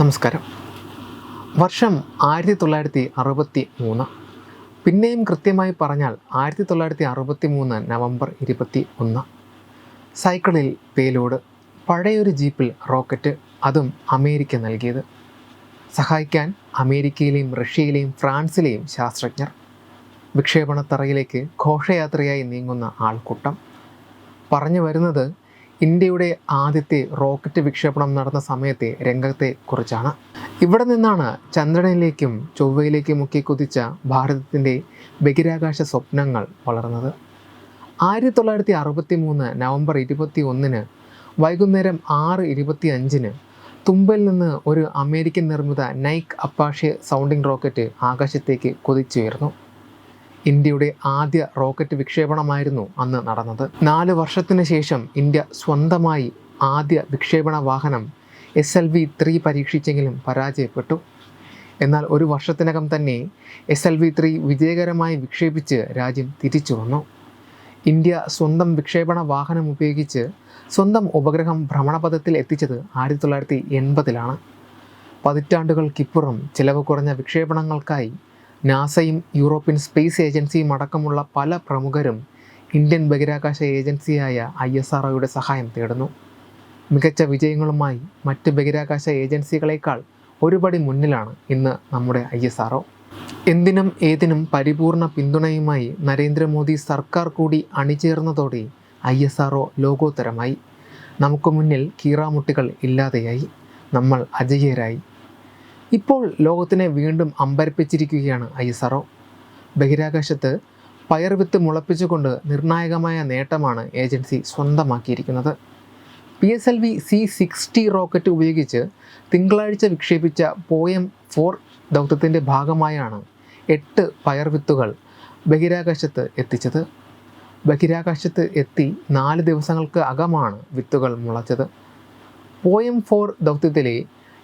നമസ്കാരം. വർഷം ആയിരത്തി തൊള്ളായിരത്തി അറുപത്തി മൂന്ന് പിന്നെയും കൃത്യമായി പറഞ്ഞാൽ ആയിരത്തി തൊള്ളായിരത്തി അറുപത്തി മൂന്ന് നവംബർ ഇരുപത്തി ഒന്ന് സൈക്കിളിൽ പേലോട് പഴയൊരു ജീപ്പിൽ റോക്കറ്റ് അതും അമേരിക്ക നൽകിയത്. സഹായിക്കാൻ അമേരിക്കയിലെയും റഷ്യയിലെയും ഫ്രാൻസിലെയും ശാസ്ത്രജ്ഞർ. വിക്ഷേപണത്തറയിലേക്ക് ഘോഷയാത്രയായി നീങ്ങുന്ന ആൾക്കൂട്ടം. പറഞ്ഞു വരുന്നത് ഇന്ത്യയുടെ ആദ്യത്തെ റോക്കറ്റ് വിക്ഷേപണം നടന്ന സമയത്തെ രംഗത്തെ കുറിച്ചാണ്. ഇവിടെ നിന്നാണ് ചന്ദ്രനിലേക്കും ചൊവ്വയിലേക്കും ഒക്കെ കുതിച്ച ഭാരതത്തിന്റെ ബഹിരാകാശ സ്വപ്നങ്ങൾ വളർന്നത്. ആയിരത്തി തൊള്ളായിരത്തി അറുപത്തി മൂന്ന് നവംബർ ഇരുപത്തി ഒന്നിന് വൈകുന്നേരം ആറ് ഇരുപത്തി അഞ്ചിന് തുമ്പയിൽ നിന്ന് ഒരു അമേരിക്കൻ നിർമ്മിത നൈക്ക് അപ്പാഷെ സൗണ്ടിംഗ് റോക്കറ്റ് ആകാശത്തേക്ക് കുതിച്ചുയർന്നു. ഇന്ത്യയുടെ ആദ്യ റോക്കറ്റ് വിക്ഷേപണമായിരുന്നു അന്ന് നടന്നത്. നാല് വർഷത്തിന് ശേഷം ഇന്ത്യ സ്വന്തമായി ആദ്യ വിക്ഷേപണ വാഹനം എസ് എൽ വി ത്രീ പരീക്ഷിച്ചെങ്കിലും പരാജയപ്പെട്ടു. എന്നാൽ ഒരു വർഷത്തിനകം തന്നെ എസ് എൽ വി ത്രീ വിജയകരമായി വിക്ഷേപിച്ച് രാജ്യം തിരിച്ചു വന്നു. ഇന്ത്യ സ്വന്തം വിക്ഷേപണ വാഹനം ഉപയോഗിച്ച് സ്വന്തം ഉപഗ്രഹം ഭ്രമണപഥത്തിൽ എത്തിച്ചത് ആയിരത്തി തൊള്ളായിരത്തി എൺപതിലാണ്. പതിറ്റാണ്ടുകൾക്കിപ്പുറം ചിലവ് കുറഞ്ഞ വിക്ഷേപണങ്ങൾക്കായി നാസയും യൂറോപ്യൻ സ്പേസ് ഏജൻസിയും അടക്കമുള്ള പല പ്രമുഖരും ഇന്ത്യൻ ബഹിരാകാശ ഏജൻസിയായ ഐ എസ് ആർ സഹായം തേടുന്നു. മികച്ച വിജയങ്ങളുമായി മറ്റ് ബഹിരാകാശ ഏജൻസികളേക്കാൾ ഒരുപടി മുന്നിലാണ് ഇന്ന് നമ്മുടെ ഐ എസ് ആർ എന്തിനും ഏതിനും പരിപൂർണ പിന്തുണയുമായി നരേന്ദ്രമോദി സർക്കാർ കൂടി അണിചേർന്നതോടെ ഐ എസ് ആർ ലോകോത്തരമായി. നമുക്ക് മുന്നിൽ കീറാമുട്ടികൾ ഇല്ലാതെയായി. നമ്മൾ അജയ്യരായി ഇപ്പോൾ ലോകത്തിനെ വീണ്ടും അമ്പരപ്പിച്ചിരിക്കുകയാണ് ഐ എസ് ആർഒ ബഹിരാകാശത്ത് പയർവിത്ത് മുളപ്പിച്ചുകൊണ്ട് നിർണായകമായ നേട്ടമാണ് agency സ്വന്തമാക്കിയിരിക്കുന്നത്. P S L V C sixty rocket ഉപയോഗിച്ച് തിങ്കളാഴ്ച വിക്ഷേപിച്ച പോയം ഫോർ ദൗത്യത്തിന്റെ ഭാഗമായാണ് എട്ട് പയർവിത്തുകൾ ബഹിരാകാശത്ത് എത്തിച്ചത്. ബഹിരാകാശത്ത് എത്തി നാല് ദിവസങ്ങൾക്ക് അകമാണ് വിത്തുകൾ മുളച്ചത്. പോയം ഫോർ ദൗത്യത്തിലെ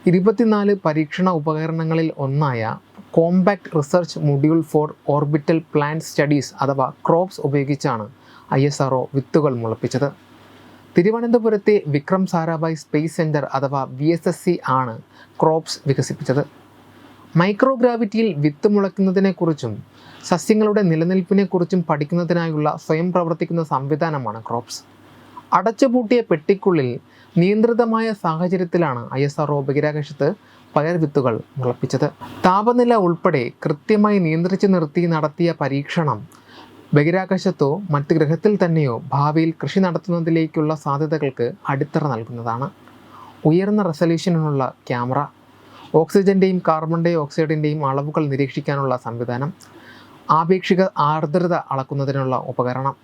ഇരുപത്തിനാല് പരീക്ഷണ ഉപകരണങ്ങളിൽ ഒന്നായ compact research module for orbital plan studies അഥവാ ക്രോപ്സ് ഉപയോഗിച്ചാണ് ഐ എസ് ആർ വിത്തുകൾ മുളപ്പിച്ചത്. തിരുവനന്തപുരത്തെ വിക്രം സാരാഭായ് സ്പേസ് സെന്റർ അഥവാ വി എസ് എസ് സി ആണ് ക്രോപ്സ് വികസിപ്പിച്ചത്. മൈക്രോഗ്രാവിറ്റിയിൽ വിത്ത് മുളയ്ക്കുന്നതിനെക്കുറിച്ചും സസ്യങ്ങളുടെ നിലനിൽപ്പിനെക്കുറിച്ചും പഠിക്കുന്നതിനായുള്ള സ്വയം പ്രവർത്തിക്കുന്ന സംവിധാനമാണ് ക്രോപ്സ് അടച്ചുപൂട്ടിയ പെട്ടിക്കുള്ളിൽ നിയന്ത്രിതമായ സാഹചര്യത്തിലാണ് ഐ എസ് ആർ ബഹിരാകാശത്ത് പയർ വിത്തുകൾ മുളപ്പിച്ചത്. താപനില ഉൾപ്പെടെ കൃത്യമായി നിയന്ത്രിച്ചു നിർത്തി നടത്തിയ പരീക്ഷണം ബഹിരാകാശത്തോ മറ്റ് ഗ്രഹത്തിൽ തന്നെയോ ഭാവിയിൽ കൃഷി നടത്തുന്നതിലേക്കുള്ള സാധ്യതകൾക്ക് അടിത്തറ നൽകുന്നതാണ്. ഉയർന്ന റെസല്യൂഷനുള്ള ക്യാമറ ഓക്സിജന്റെയും കാർബൺ ഡൈ ഓക്സൈഡിന്റെയും അളവുകൾ നിരീക്ഷിക്കാനുള്ള സംവിധാനം ആപേക്ഷിക ആർദ്രത അളക്കുന്നതിനുള്ള ഉപകരണം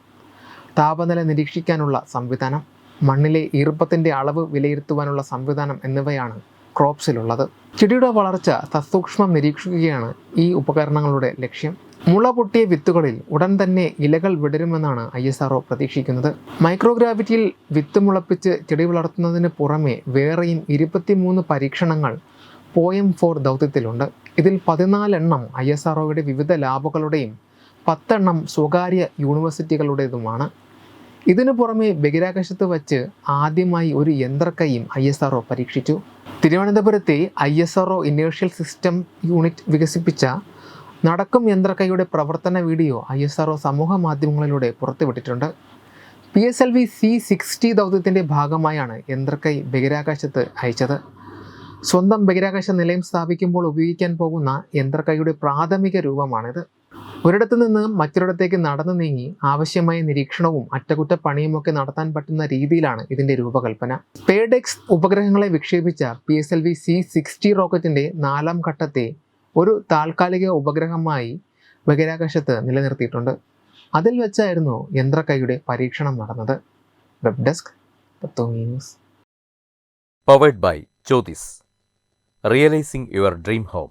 താപനില നിരീക്ഷിക്കാനുള്ള സംവിധാനം മണ്ണിലെ ഈർപ്പത്തിന്റെ അളവ് വിലയിരുത്തുവാനുള്ള സംവിധാനം എന്നിവയാണ് ക്രോപ്സിലുള്ളത്. ചെടിയുടെ വളർച്ച സസൂക്ഷ്മം നിരീക്ഷിക്കുകയാണ് ഈ ഉപകരണങ്ങളുടെ ലക്ഷ്യം. മുള പൊട്ടിയ വിത്തുകളിൽ ഉടൻ തന്നെ ഇലകൾ വിടരുമെന്നാണ് ഐ എസ് ആർഒ പ്രതീക്ഷിക്കുന്നത്. മൈക്രോഗ്രാവിറ്റിയിൽ വിത്ത് മുളപ്പിച്ച് ചെടി വളർത്തുന്നതിന് പുറമെ വേറെയും ഇരുപത്തിമൂന്ന് പരീക്ഷണങ്ങൾ പോയം ഫോർ ദൗത്യത്തിലുണ്ട്. ഇതിൽ പതിനാലെണ്ണം ഐ എസ് ആർഒയുടെ വിവിധ ലാബുകളുടെയും പത്തെണ്ണം സ്വകാര്യ യൂണിവേഴ്സിറ്റികളുടേതുമാണ്. ഇതിനു പുറമെ ബഹിരാകാശത്ത് വച്ച് ആദ്യമായി ഒരു യന്ത്രക്കൈയും ഐ എസ് ആർ പരീക്ഷിച്ചു. തിരുവനന്തപുരത്തെ I S R inertial system unit വികസിപ്പിച്ച നടക്കും യന്ത്രക്കൈയുടെ പ്രവർത്തന വീഡിയോ ഐ എസ് ആർ സമൂഹ മാധ്യമങ്ങളിലൂടെ പുറത്തുവിട്ടിട്ടുണ്ട്. P S L V C sixty ദൗത്യത്തിന്റെ ഭാഗമായാണ് യന്ത്രക്കൈ ബഹിരാകാശത്ത് അയച്ചത്. സ്വന്തം ബഹിരാകാശ നിലയം സ്ഥാപിക്കുമ്പോൾ ഉപയോഗിക്കാൻ പോകുന്ന യന്ത്രക്കൈയുടെ പ്രാഥമിക രൂപമാണിത്. ഒരിടത്തു നിന്ന് മറ്റൊരിടത്തേക്ക് നടന്നു നീങ്ങി ആവശ്യമായ നിരീക്ഷണവും അറ്റകുറ്റപ്പണിയുമൊക്കെ നടത്താൻ പറ്റുന്ന രീതിയിലാണ് ഇതിന്റെ രൂപകൽപ്പന. പേഡെക്സ് ഉപഗ്രഹങ്ങളെ വിക്ഷേപിച്ച P S L V C sixty റോക്കറ്റിന്റെ നാലാം ഘട്ടത്തെ ഒരു താൽക്കാലിക ഉപഗ്രഹമായി ബഹിരാകാശത്ത് നിലനിർത്തിയിട്ടുണ്ട്. അതിൽ വെച്ചായിരുന്നു യന്ത്രക്കൈയുടെ പരീക്ഷണം നടന്നത്. Web desk news powered by Jyothis realising your dream home